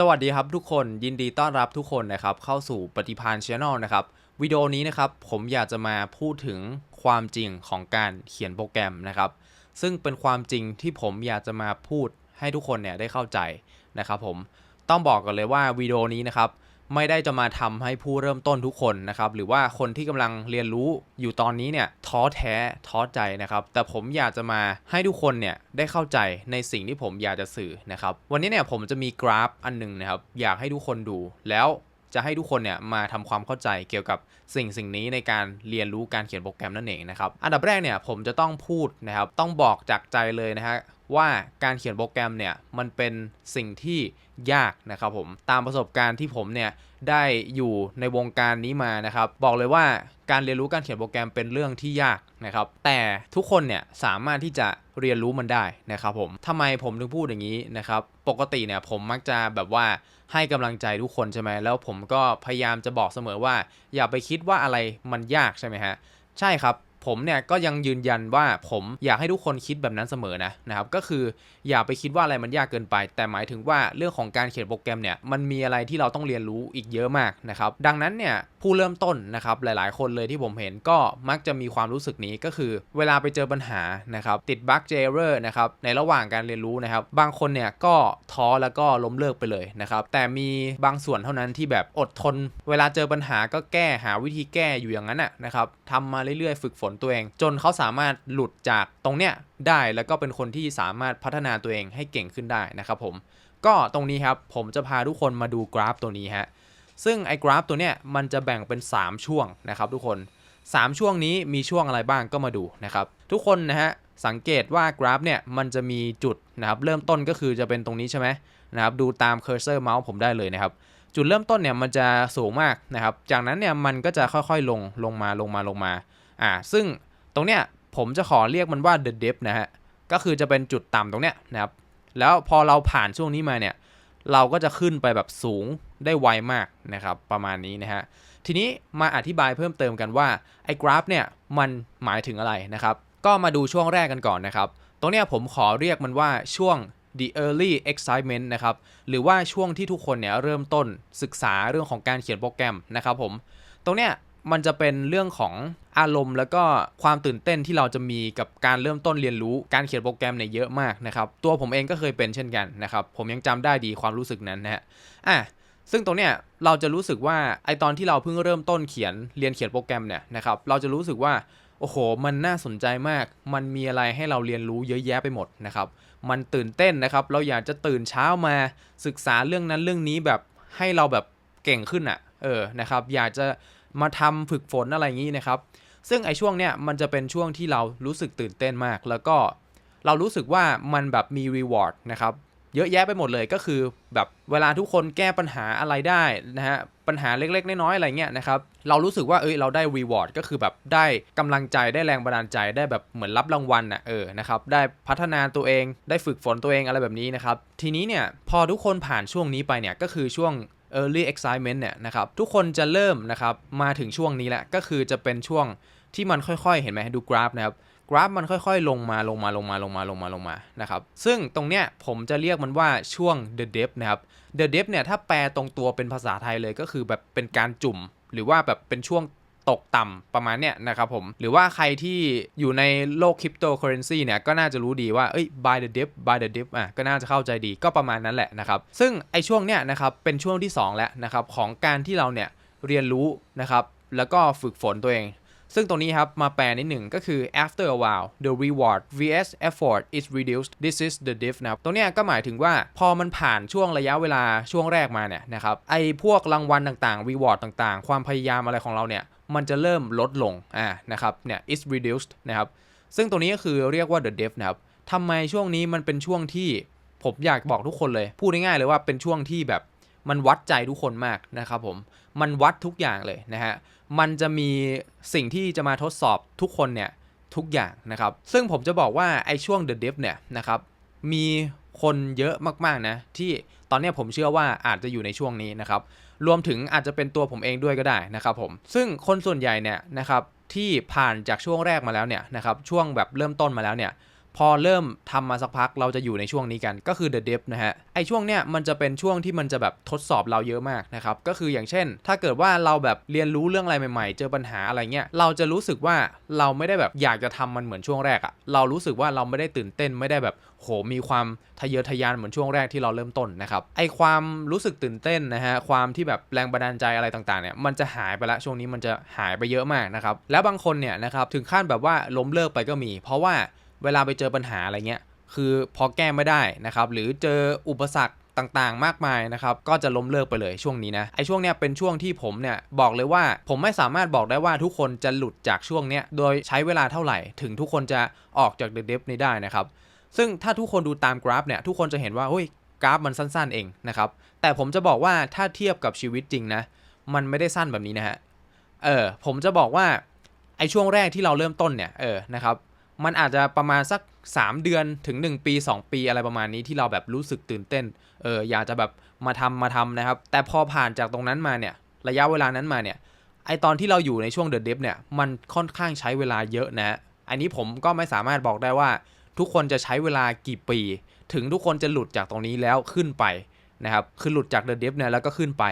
สวัสดีครับทุกคนยินดีต้อนรับทุกคนนะครับ เข้าสู่ปฏิพานชแนลนะครับวิดีโอนี้นะครับผมอยากจะมาพูดถึงความจริงของการเขียนโปรแกรมนะครับ ซึ่งเป็นความจริงที่ผมอยากจะมาพูดให้ทุกคนเนี่ยได้เข้าใจนะครับ ผมต้องบอกก่อนเลยว่าวิดีโอนี้นะครับ ไม่ได้จะมาทำให้ผู้เริ่มต้นทุกคนนะครับหรือว่าคนที่กำลังเรียนรู้อยู่ตอนนี้เนี่ยท้อแท้ท้อใจนะครับ แต่ผมอยากจะมาให้ทุกคนเนี่ยได้เข้าใจในสิ่งที่ผมอยากจะสื่อนะครับ วันนี้เนี่ยผมจะมีกราฟอันหนึ่งนะครับ อยากให้ทุกคนดูแล้วจะให้ทุกคนเนี่ยมาทำความเข้าใจเกี่ยวกับสิ่งสิ่งนี้ในการเรียนรู้การเขียนโปรแกรมนั่นเองนะครับ อันดับแรกเนี่ยผมจะต้องพูดนะครับ ต้องบอกจากใจเลยนะฮะ ว่าการเขียนโปรแกรมเนี่ยมันเป็นสิ่งที่ยากนะครับผมตามประสบการณ์ที่ผมเนี่ยได้อยู่ในวงการนี้มานะครับบอกเลยว่าการเรียนรู้การเขียนโปรแกรมเป็นเรื่องที่ยากนะครับแต่ทุกคนเนี่ยสามารถที่จะเรียนรู้มันได้นะครับผมทำไมผมถึงพูดอย่างนี้นะครับปกติเนี่ยผมมักจะแบบว่าให้กำลังใจทุกคนใช่ไหมแล้วผมก็พยายามจะบอกเสมอว่า อย่าไปคิดว่าอะไรมันยากใช่ไหมฮะใช่ครับ ผมเนี่ยก็ยังยืนยันว่าผมอยากให้ทุกคนคิดแบบนั้นเสมอนะนะครับก็คืออย่าไปคิดว่าอะไรมันยากเกินไป แต่หมายถึงว่าเรื่องของการเขียนโปรแกรมเนี่ยมันมีอะไรที่เราต้องเรียนรู้อีกเยอะมากนะครับดังนั้นเนี่ยผู้เริ่มต้นนะครับหลาย ๆ คนเลยที่ผมเห็นก็มักจะมีความรู้สึกนี้ก็คือ เวลาไปเจอปัญหานะครับติดบั๊กเจเรอร์นะครับในระหว่างการเรียนรู้นะครับบางคนเนี่ยก็ท้อแล้วก็ล้มเลิกไปเลยนะครับแต่มีบางส่วนเท่านั้นที่แบบอดทน เวลาเจอปัญหาก็แก้หาวิธีแก้อยู่อย่างนั้นน่ะนะครับทำมาเรื่อยๆ ฝึกฝนตัวเอง จนเขาสามารถหลุดจากตรงเนี้ยได้แล้วก็เป็นคนที่สามารถพัฒนาตัวเองให้เก่งขึ้นได้นะครับผม ก็ตรงนี้ครับผมจะพาทุกคนมาดูกราฟตัวนี้ฮะซึ่งไอ้กราฟตัวเนี้ยมันจะแบ่งเป็น 3 ช่วงนะครับทุกคน 3 ช่วงนี้มีช่วงอะไรบ้างก็มาดูนะครับทุกคนนะฮะสังเกตว่ากราฟเนี่ยมันจะมีจุดนะครับเริ่มต้นก็คือจะเป็นตรงนี้ใช่ไหมนะครับดูตามเคอร์เซอร์เมาส์ผมได้เลยนะครับจุดเริ่มต้นเนี่ยมันจะสูงมากนะครับจากนั้นเนี่ยมันก็จะค่อยๆลงลงมาลงมาลงมา อ่าซึ่งตรงเนี้ยผมจะขอเรียกมันว่า the depth นะฮะก็คือจะเป็นจุดต่ำตรงเนี้ยนะครับแล้วพอเราผ่านช่วงนี้มาเนี่ยเราก็จะขึ้นไปแบบสูงได้ไวมากนะครับประมาณนี้นะฮะทีนี้มาอธิบายเพิ่มเติมกันว่าไอ้กราฟเนี่ยมันหมายถึงอะไรนะครับก็มาดูช่วงแรกกันก่อนนะครับตรงเนี้ยผมขอเรียกมันว่าช่วง the early excitement นะครับหรือว่าช่วงที่ทุกคนเนี่ยเริ่มต้นศึกษาเรื่องของการเขียนโปรแกรมนะครับผมตรงเนี้ยมันจะเป็นเรื่องของ อารมณ์แล้วก็ความตื่นเต้นที่เราจะมีกับการเริ่มต้นเรียนรู้การเขียนโปรแกรมเนี่ยเยอะมากนะครับตัวผมเองก็เคยเป็นเช่นกันนะครับผมยังจำได้ดีความรู้สึกนั้นนะฮะอะซึ่งตรงเนี้ยเราจะรู้สึกว่าไอตอนที่เราเพิ่งเริ่มต้นเขียนเรียนเขียนโปรแกรมเนี่ยนะครับเราจะรู้สึกว่าโอ้โห มันน่าสนใจมาก มันมีอะไรให้เราเรียนรู้เยอะแยะไปหมดนะครับ มันตื่นเต้นนะครับ เราอยากจะตื่นเช้ามาศึกษาเรื่องนั้นเรื่องนี้แบบให้เราแบบเก่งขึ้นอะ่ะ เออ นะครับ อยากจะมาทำฝึกฝนอะไรอย่างนี้นะครับ ซึ่งไอช่วงเนี้ยมันจะเป็นช่วงที่เรารู้สึกตื่นเต้นมาก แล้วก็เรารู้สึกว่ามันแบบมีรีวอร์ดนะครับเยอะแยะไปหมดเลยก็คือแบบเวลาทุกคนแก้ปัญหาอะไรได้นะฮะปัญหาเล็ก ๆ น้อยๆอะไรเงี้ยนะครับเรารู้สึกว่าเอ้ยเราได้รีวอร์ดก็คือแบบได้กำลังใจได้แรงบันดาลใจได้แบบเหมือนรับรางวัลน่ะเออนะครับได้พัฒนาตัวเองได้ฝึกฝนตัวเองอะไรแบบนี้นะครับทีนี้เนี่ยพอทุกคนผ่านช่วงนี้ไปเนี่ยก็คือช่วง early excitement เนี่ยนะครับทุกคนจะเริ่มนะครับมาถึงช่วงนี้แหละก็คือจะเป็นช่วง ที่มันค่อยๆ เห็นไหมดูกราฟนะครับกราฟมันค่อยๆ ลงมาลงมาลงมาลงมาลงมาลงมานะครับซึ่งตรงเนี้ยผมจะเรียกมันว่าช่วง the depth นะครับ the depth เนี่ยถ้าแปลตรงตัวเป็นภาษาไทยเลยก็คือแบบเป็นการจุ่ม หรือว่าแบบเป็นช่วงตกต่ำประมาณเนี้ยนะครับผม หรือว่าใครที่อยู่ในโลกคริปโตเคอเรนซีเนี่ยก็น่าจะรู้ดีว่า เอ้ย buy the dip buy the dip อะก็น่าจะเข้าใจดีก็ประมาณนั้นแหละนะครับ ซึ่งไอช่วงเนี้ยนะครับเป็นช่วงที่ 2 แล้วนะครับของการที่เราเนี่ยเรียนรู้นะครับแล้วก็ฝึกฝนตัวเอง ซึ่งตรงนี้ครับ มาแปลนิดหนึ่งก็คือ after a while the reward vs effort is reduced this is the diff นะครับ ตรงเนี้ยก็หมายถึงว่าพอมันผ่านช่วงระยะเวลาช่วงแรกมาเนี่ยนะครับไอพวกรางวัลต่างๆ reward ต่างๆ ความพยายามอะไรของเราเนี่ยมันจะเริ่มลดลงอ่านะครับเนี่ย is reduced นะครับซึ่งตรงนี้ก็คือเรียกว่า the diff นะครับทำไมช่วงนี้มันเป็นช่วงที่ผมอยากบอกทุกคนเลย พูดง่ายๆเลยว่าเป็นช่วงที่แบบมันวัดใจทุกคนมากนะครับผม มันวัดทุกอย่างเลยนะฮะ มันจะมีสิ่งที่จะมาทดสอบทุกคนเนี่ยทุกอย่างนะครับ ซึ่งผมจะบอกว่าไอ้ช่วง The Div เนี่ยนะครับ มีคนเยอะมากๆนะที่ตอนนี้ผมเชื่อว่าอาจจะอยู่ในช่วงนี้นะครับ รวมถึงอาจจะเป็นตัวผมเองด้วยก็ได้นะครับผม ซึ่งคนส่วนใหญ่เนี่ยนะครับที่ผ่านจากช่วงแรกมาแล้วเนี่ยนะครับช่วงแบบเริ่มต้นมาแล้วเนี่ย พอเริ่มทำมาสักพักเราจะอยู่ในช่วงนี้กันก็คือ the d e p t นะฮะไอช่วงเนี้ยมันจะเป็นช่วงที่มันจะแบบทดสอบเราเยอะมากนะครับก็คืออย่างเช่น ถ้าเกิดว่าเราแบบเรียนรู้เรื่องอะไรใหม่ๆ เจอปัญหาอะไรเงี้ยเราจะรู้สึกว่าเราไม่ได้แบบอยากจะทำมันเหมือนช่วงแรกอะเรารู้สึกว่าเราไม่ได้ตื่นเต้นไม่ได้แบบโหมีความทะเยอทะยานเหมือนช่วงแรกที่เราเริ่มต้นนะครับไอความรู้สึกตื่นเต้นนะฮะความที่แบบแรงบันดาลใจอะไรต่างๆเนี่ยมันจะหายไปละช่วงนี้มันจะหายไปเยอะมากนะครับแล้วบางคนเนี่ยนะครับถึงขั้นแบบว่าล้มเลิกไปก็มี เพราะว่า เวลาไปเจอปัญหาอะไรเงี้ยคือพอแก้ไม่ได้นะครับหรือเจออุปสรรคต่างๆ มากมายนะครับ ก็จะล้มเลิกไปเลยช่วงนี้นะ ไอช่วงเนี้ยเป็นช่วงที่ผมเนี่ยบอกเลยว่าผมไม่สามารถบอกได้ว่าทุกคนจะหลุดจากช่วงเนี้ยโดยใช้เวลาเท่าไหร่ ถึงทุกคนจะออกจากเดฟนี้ได้นะครับ ซึ่งถ้าทุกคนดูตามกราฟเนี่ยทุกคนจะเห็นว่าเฮ้ยกราฟมันสั้นๆเองนะครับ แต่ผมจะบอกว่าถ้าเทียบกับชีวิตจริงนะ มันไม่ได้สั้นแบบนี้นะฮะ เออผมจะบอกว่าไอ้ช่วงแรกที่เราเริ่มต้นเนี่ย เออนะครับ มันอาจจะประมาณสัก 3 เดือนถึง 1 ปี 2 ปีอะไรประมาณนี้ที่เราแบบรู้สึกตื่นเต้นเอออยากจะแบบมาทำมาทำนะครับ แต่พอผ่านจากตรงนั้นมาเนี่ยระยะเวลานั้นมาเนี่ยไอตอนที่เราอยู่ในช่วงเดอะเดฟเนี่ยมันค่อนข้างใช้เวลาเยอะนะอันนี้ผมก็ไม่สามารถบอกได้ว่า ทุกคนจะใช้เวลากี่ปี ถึงทุกคนจะหลุดจากตรงนี้แล้วขึ้นไปนะครับคือหลุดจากเดอะเดฟเนี่ยแล้วก็ขึ้นไป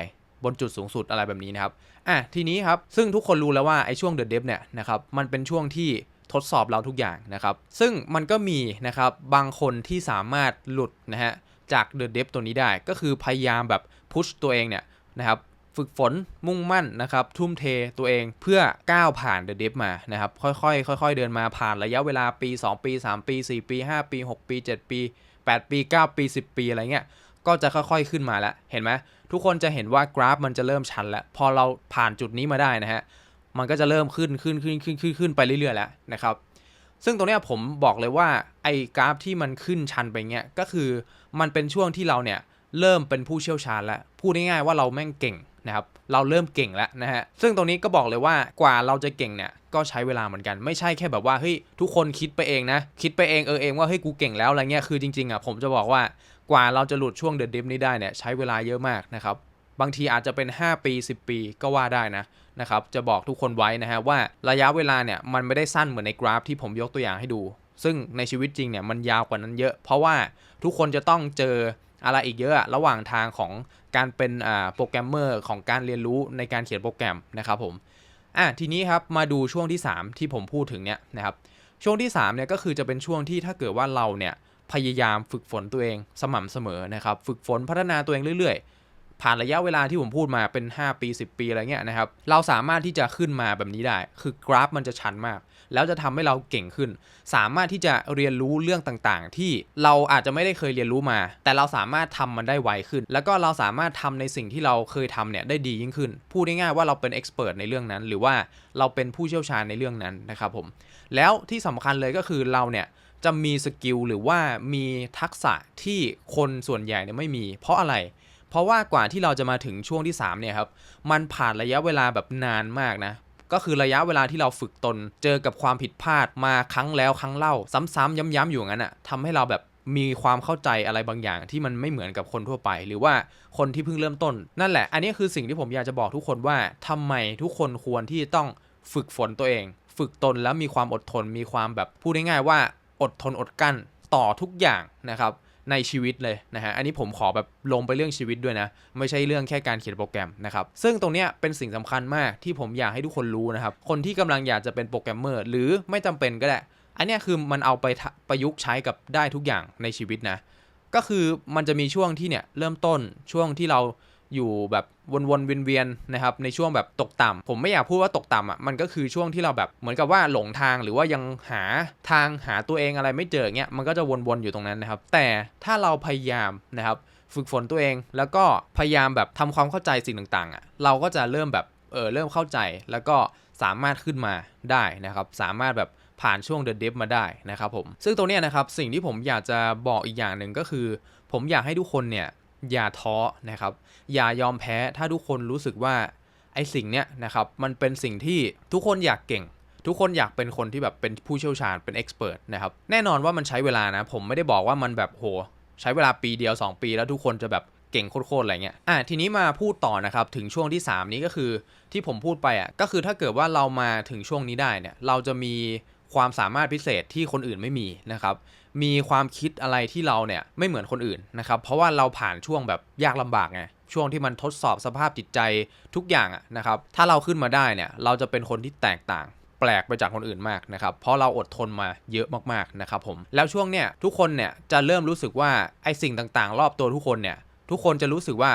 บนจุดสูงสุดอะไรแบบนี้นะครับอะทีนี้ครับซึ่งทุกคนรู้แล้วว่าไอช่วงเดอะเดฟเนี่ยนะครับมันเป็นช่วงที่ ทดสอบเราทุกอย่างนะครับ ซึ่งมันก็มีนะครับบางคนที่สามารถหลุดนะฮะจากเดอะเดฟตัวนี้ได้ ก็คือพยายามแบบพุชตัวเองเนี่ยนะครับฝึกฝนมุ่งมั่นนะครับทุ่มเทตัวเองเพื่อก้าวผ่านเดอะเดฟมานะครับค่อยๆค่อย ๆ เดินมาผ่านระยะเวลาปี 2 ปี 3 ปี 4 ปี 5 ปี 6 ปี 7 ปี 8 ปี 9 ปี 10 ปีอะไรเงี้ยก็จะค่อยๆขึ้นมาแล้วเห็นไหมทุกคนจะเห็นว่ากราฟมันจะเริ่มชันแล้ว พอเราผ่านจุดนี้มาได้นะฮะ มันก็จะเริ่มขึ้นขึ้นขึ้นขึ้นขึ้นขึ้นไปเรื่อยๆแล้วนะครับ ซึ่งตรงนี้ผมบอกเลยว่าไอ้กราฟที่มันขึ้นชันไปเงี้ยก็คือมันเป็นช่วงที่เราเนี่ยเริ่มเป็นผู้เชี่ยวชาญแล้วพูดง่ายๆว่าเราแม่งเก่งนะครับเราเริ่มเก่งแล้วนะฮะซึ่งตรงนี้ก็บอกเลยว่ากว่าเราจะเก่งเนี่ยก็ใช้เวลาเหมือนกันไม่ใช่แค่แบบว่าเฮ้ยทุกคนคิดไปเองนะ คิดไปเองเออเองว่าเฮ้ยกูเก่งแล้วอะไรเงี้ยคือจริงๆอะผมจะบอกว่ากว่าเราจะหลุดช่วงเด e ดิฟนี้ได้เนี่ยใช้เวลาเยอะมากนะครับบางทีอาจจะเป็น 5 ปี 10 ปีก็ว่าได้นะ นะครับจะบอกทุกคนไว้นะฮะว่าระยะเวลาเนี่ยมันไม่ได้สั้นเหมือนในกราฟที่ผมยกตัวอย่างให้ดู ซึ่งในชีวิตจริงเนี่ยมันยาวกว่านั้นเยอะ เพราะว่าทุกคนจะต้องเจออะไรอีกเยอะระหว่างทางของการเป็นโปรแกรมเมอร์ของการเรียนรู้ในการเขียนโปรแกรมนะครับผมอะทีนี้ครับมาดูช่วงที่ 3 ที่ผมพูดถึงเนี่ยนะครับช่วงที่3เนี่ยก็คือจะเป็นช่วงที่ถ้าเกิดว่าเราเนี่ยพยายามฝึกฝนตัวเองสม่ำเสมอนะครับฝึกฝนพัฒนาตัวเองเรื่อยๆ ผ่านระยะเวลาที่ผมพูดมาเป็น 5 ปี 10 ปีอะไรเงี้ยนะครับ เราสามารถที่จะขึ้นมาแบบนี้ได้ คือกราฟมันจะชันมาก แล้วจะทำให้เราเก่งขึ้น สามารถที่จะเรียนรู้เรื่องต่างๆ ที่เราอาจจะไม่ได้เคยเรียนรู้มา แต่เราสามารถทำมันได้ไวขึ้น แล้วก็เราสามารถทำในสิ่งที่เราเคยทำเนี่ยได้ดียิ่งขึ้น พูดง่ายๆว่าเราเป็นเอ็กซ์เพรสในเรื่องนั้น หรือว่าเราเป็นผู้เชี่ยวชาญในเรื่องนั้นนะครับผม แล้วที่สำคัญเลยก็คือเราเนี่ยจะมีสกิลหรือว่ามีทักษะที่คนส่วนใหญ่เนี่ยไม่มี เพราะอะไร เพราะว่ากว่าที่เราจะมาถึงช่วงที่3เนี่ยครับมันผ่านระยะเวลาแบบนานมากนะก็คือระยะเวลาที่เราฝึกตน เจอกับความผิดพลาดมาครั้งแล้วครั้งเล่า ซ้ำๆย้ำๆอยู่งั้นอะทำให้เราแบบมีความเข้าใจอะไรบางอย่างที่มันไม่เหมือนกับคนทั่วไป หรือว่าคนที่เพิ่งเริ่มต้น นั่นแหละ อันนี้คือสิ่งที่ผมอยากจะบอกทุกคนว่าทำไมทุกคนควรที่จะต้องฝึกฝนตัวเอง ฝึกตนแล้วมีความอดทนมีความแบบพูดง่ายๆว่าอดทนอดกั้นต่อทุกอย่างนะครับ ในชีวิตเลยนะฮะ อันนี้ผมขอแบบลงไปเรื่องชีวิตด้วยนะ ไม่ใช่เรื่องแค่การเขียนโปรแกรมนะครับ ซึ่งตรงเนี้ยเป็นสิ่งสำคัญมากที่ผมอยากให้ทุกคนรู้นะครับ คนที่กำลังอยากจะเป็นโปรแกรมเมอร์หรือไม่จำเป็นก็ได้ อันนี้คือมันเอาไปประยุกต์ใช้กับได้ทุกอย่างในชีวิตนะ ก็คือมันจะมีช่วงที่เนี่ยเริ่มต้นช่วงที่เรา อยู่แบบวนๆเวียนๆนะครับในช่วงแบบตกต่ำผมไม่อยากพูดว่าตกต่ำอะมันก็คือช่วงที่เราแบบเหมือนกับว่าหลงทางหรือว่ายังหาทางหาตัวเองอะไรไม่เจอเงี้ยมันก็จะวนๆอยู่ตรงนั้นนะครับ แต่ถ้าเราพยายามนะครับฝึกฝนตัวเอง แล้วก็พยายามแบบทำความเข้าใจสิ่งต่างๆอะเราก็จะเริ่มแบบเออเริ่มเข้าใจแล้วก็สามารถขึ้นมาได้นะครับ สามารถแบบผ่านช่วงเด e ดฟมาได้นะครับผม ซึ่งตรงนี้นะครับสิ่งที่ผมอยากจะบอกอีกอย่างหนึ่งก็คือ ผมอยากให้ทุกคนเนี่ย อย่าท้อนะครับ อย่ายอมแพ้ถ้าทุกคนรู้สึกว่าไอ้สิ่งเนี้ยนะครับมันเป็นสิ่งที่ทุกคนอยากเก่ง ทุกคนอยากเป็นคนที่แบบเป็นผู้เชี่ยวชาญเป็นเอ็กซ์เพรสนะครับแน่นอนว่ามันใช้เวลานะ ผมไม่ได้บอกว่ามันแบบโห ใช้เวลาปีเดียว 2 ปี แล้วทุกคนจะแบบเก่งโคตรๆอะไรเงี้ยอะทีนี้มาพูดต่อนะครับถึงช่วงที่ 3 นี้ก็คือที่ผมพูดไปอะก็คือถ้าเกิดว่าเรามาถึงช่วงนี้ได้เนี่ยเราจะมี ความสามารถพิเศษที่คนอื่นไม่มีนะครับ มีความคิดอะไรที่เราเนี่ยไม่เหมือนคนอื่นนะครับ เพราะว่าเราผ่านช่วงแบบยากลำบากไงช่วงที่มันทดสอบสภาพจิตใจทุกอย่างอะนะครับ ถ้าเราขึ้นมาได้เนี่ย เราจะเป็นคนที่แตกต่างแปลกไปจากคนอื่นมากนะครับ เพราะเราอดทนมาเยอะมากๆนะครับผม แล้วช่วงเนี้ยทุกคนเนี่ยจะเริ่มรู้สึกว่าไอ้สิ่งต่างๆ รอบตัวทุกคนเนี่ยทุกคนจะรู้สึกว่า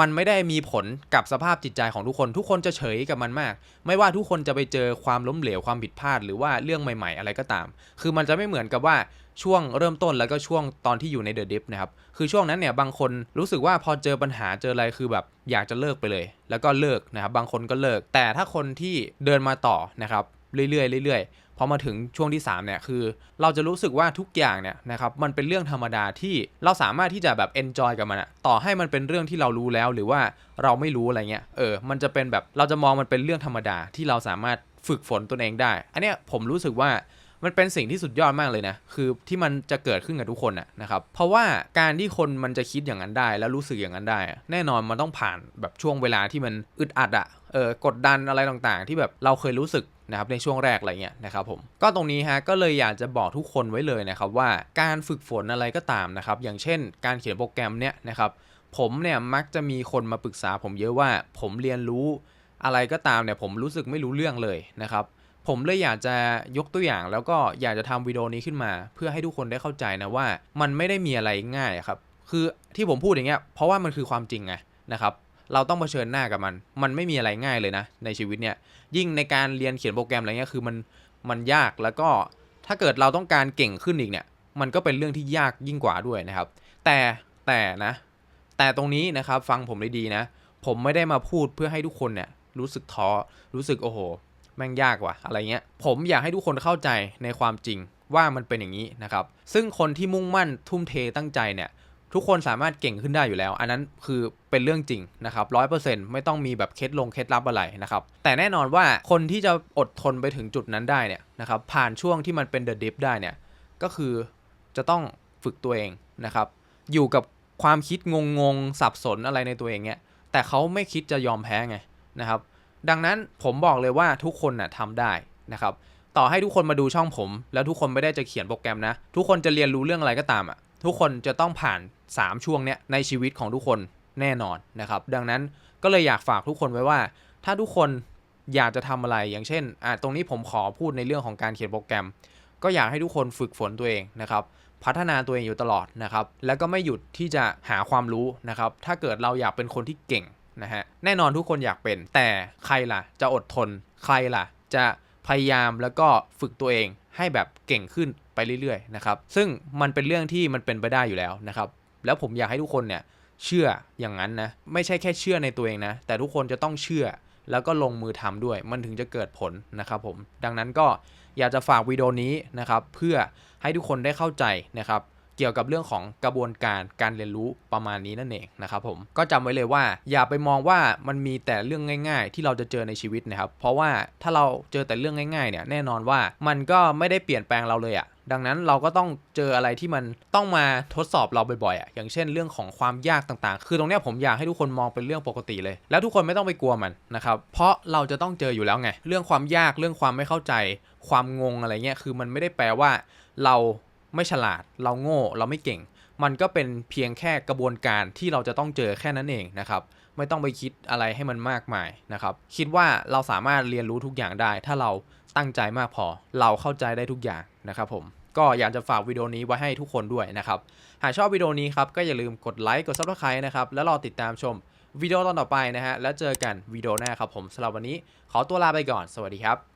มันไม่ได้มีผลกับสภาพจิตใจของทุกคน ทุกคนจะเฉยกับมันมาก ไม่ว่าทุกคนจะไปเจอความล้มเหลวความผิดพลาด หรือว่าเรื่องใหม่ ๆ อะไรก็ตาม คือมันจะไม่เหมือนกับว่าช่วงเริ่มต้นแล้วก็ช่วงตอนที่อยู่ในเดอะดิฟนะครับ คือช่วงนั้นเนี่ยบางคนรู้สึกว่าพอเจอปัญหาเจออะไรคือแบบอยากจะเลิกไปเลย แล้วก็เลิกนะครับ บางคนก็เลิก แต่ถ้าคนที่เดินมาต่อนะครับเรื่อยๆเรื่อยๆ พอมาถึงช่วงที่3เนี่ยคือ เราจะรู้สึกว่าทุกอย่างเนี่ยนะครับมันเป็นเรื่องธรรมดาที่เราสามารถที่จะแบบ enjoy กับมันอะต่อให้มันเป็นเรื่องที่เรารู้แล้วหรือว่าเราไม่รู้อะไรเงี้ยเออมันจะเป็นแบบเราจะมองมันเป็นเรื่องธรรมดาที่เราสามารถฝึกฝนตนเองได้ อันเนี้ยผมรู้สึกว่ามันเป็นสิ่งที่สุดยอดมากเลยนะ คือที่มันจะเกิดขึ้นกับทุกคนนะนะครับ เพราะว่าการที่คนมันจะคิดอย่างนั้นได้ แล้วรู้สึกอย่างนั้นได้ แน่นอนมันต้องผ่านแบบช่วงเวลาที่มันอึดอัดอะเออกดดันอะไรต่างๆ ที่แบบเราเคยรู้สึก นะครับในช่วงแรกอะไรเงี้ยนะครับผมก็ตรงนี้ฮะก็เลยอยากจะบอกทุกคนไว้เลยนะครับว่าการฝึกฝนอะไรก็ตามนะครับอย่างเช่น การเขียนโปรแกรมเนี้ยนะครับผมเนี่ยมักจะมีคนมาปรึกษาผมเยอะว่าผมเรียนรู้อะไรก็ตามเนี่ยผมรู้สึกไม่รู้เรื่องเลยนะครับผมเลยอยากจะยกตัวอย่างแล้วก็อยากจะทำวิดีโอนี้ขึ้นมา เพื่อให้ทุกคนได้เข้าใจนะว่า มันไม่ได้มีอะไรง่ายครับคือที่ผมพูดอย่างเงี้ยเพราะว่ามันคือความจริงไงนะครับ เราต้องเผชิญหน้ากับมัน มันไม่มีอะไรง่ายเลยนะ ในชีวิตเนี่ย ยิ่งในการเรียนเขียนโปรแกรมอะไรเงี้ยคือมันมันยากแล้วก็ถ้าเกิดเราต้องการเก่งขึ้นอีกเนี่ย มันก็เป็นเรื่องที่ยากยิ่งกว่าด้วยนะครับ แต่แต่นะ แต่ตรงนี้นะครับฟังผมได้ดีนะ ผมไม่ได้มาพูดเพื่อให้ทุกคนเนี่ยรู้สึกท้อรู้สึกโอ้โห แม่งยากว่ะอะไรเงี้ย ผมอยากให้ทุกคนเข้าใจในความจริงว่ามันเป็นอย่างนี้นะครับ ซึ่งคนที่มุ่งมั่นทุ่มเทตั้งใจเนี่ย ทุกคนสามารถเก่งขึ้นได้อยู่แล้ว อันนั้นคือเป็นเรื่องจริงนะครับร้อยเปอร์เซ็นต์ไม่ต้องมีแบบเคล็ดลงเคล็ดลับอะไรนะครับ แต่แน่นอนว่าคนที่จะอดทนไปถึงจุดนั้นได้เนี่ยนะครับ ผ่านช่วงที่มันเป็นเดอะดิฟได้เนี่ย ก็คือจะต้องฝึกตัวเองนะครับ อยู่กับความคิดงงๆสับสนอะไรในตัวเองเนี่ย แต่เขาไม่คิดจะยอมแพ้ไงนะครับ ดังนั้นผมบอกเลยว่าทุกคนน่ะทำได้นะครับ ต่อให้ทุกคนมาดูช่องผม แล้วทุกคนไม่ได้จะเขียนโปรแกรมนะ ทุกคนจะเรียนรู้เรื่องอะไรก็ตามอะ ทุกคนจะต้องผ่าน 3 ช่วงเนี้ยในชีวิตของทุกคนแน่นอนนะครับ ดังนั้นก็เลยอยากฝากทุกคนไว้ว่า ถ้าทุกคนอยากจะทำอะไรอย่างเช่นอะตรงนี้ผมขอพูดในเรื่องของการเขียนโปรแกรม ก็อยากให้ทุกคนฝึกฝนตัวเองนะครับ พัฒนาตัวเองอยู่ตลอดนะครับ แล้วก็ไม่หยุดที่จะหาความรู้นะครับ ถ้าเกิดเราอยากเป็นคนที่เก่งนะฮะแน่นอนทุกคนอยากเป็น แต่ใครล่ะ จะอดทน ใครล่ะ จะพยายามแล้วก็ฝึกตัวเองให้แบบเก่งขึ้นไปเรื่อยๆนะครับ ซึ่งมันเป็นเรื่องที่มันเป็นไปได้อยู่แล้วนะครับ แล้วผมอยากให้ทุกคนเนี่ยเชื่ออย่างนั้นนะ ไม่ใช่แค่เชื่อในตัวเองนะ แต่ทุกคนจะต้องเชื่อแล้วก็ลงมือทำด้วย มันถึงจะเกิดผลนะครับผม ดังนั้นก็อยากจะฝากวิดีโอนี้นะครับ เพื่อให้ทุกคนได้เข้าใจนะครับ เกี่ยวกับเรื่องของกระบวนการการเรียนรู้ประมาณนี้นั่นเองนะครับผมก็จำไว้เลยว่า อย่าไปมองว่ามันมีแต่เรื่องง่าย ๆ ที่เราจะเจอในชีวิตนะครับ เพราะว่าถ้าเราเจอแต่เรื่องง่ายๆเนี่ยแน่นอนว่ามันก็ไม่ได้เปลี่ยนแปลงเราเลยอะดังนั้นเราก็ต้องเจออะไรที่มันต้องมาทดสอบเราบ่อยๆอะอย่างเช่นเรื่องของความยากต่างๆ คือตรงเนี้ยผมอยากให้ทุกคนมองเป็นเรื่องปกติเลย แล้วทุกคนไม่ต้องไปกลัวมันนะครับเพราะเราจะต้องเจออยู่แล้วไง เรื่องความยากเรื่องความไม่เข้าใจ ความงงอะไรเงี้ยคือมันไม่ได้แปลว่าเรา ไม่ฉลาด เราโง่เราไม่เก่ง มันก็เป็นเพียงแค่กระบวนการที่เราจะต้องเจอแค่นั้นเองนะครับ ไม่ต้องไปคิดอะไรให้มันมากมายนะครับ คิดว่าเราสามารถเรียนรู้ทุกอย่างได้ ถ้าเราตั้งใจมากพอ เราเข้าใจได้ทุกอย่างนะครับผมก็อยากจะฝากวิดีโอนี้ไว้ให้ทุกคนด้วยนะครับ หากชอบวิดีโอนี้ครับก็อย่าลืมกดไลค์กด subscribe นะครับ แล้วรอติดตามชมวิดีโอตอนต่อไปนะฮะ แล้วเจอกันวิดีโอหน้าครับผมสำหรับวันนี้ขอตัวลาไปก่อน สวัสดีครับ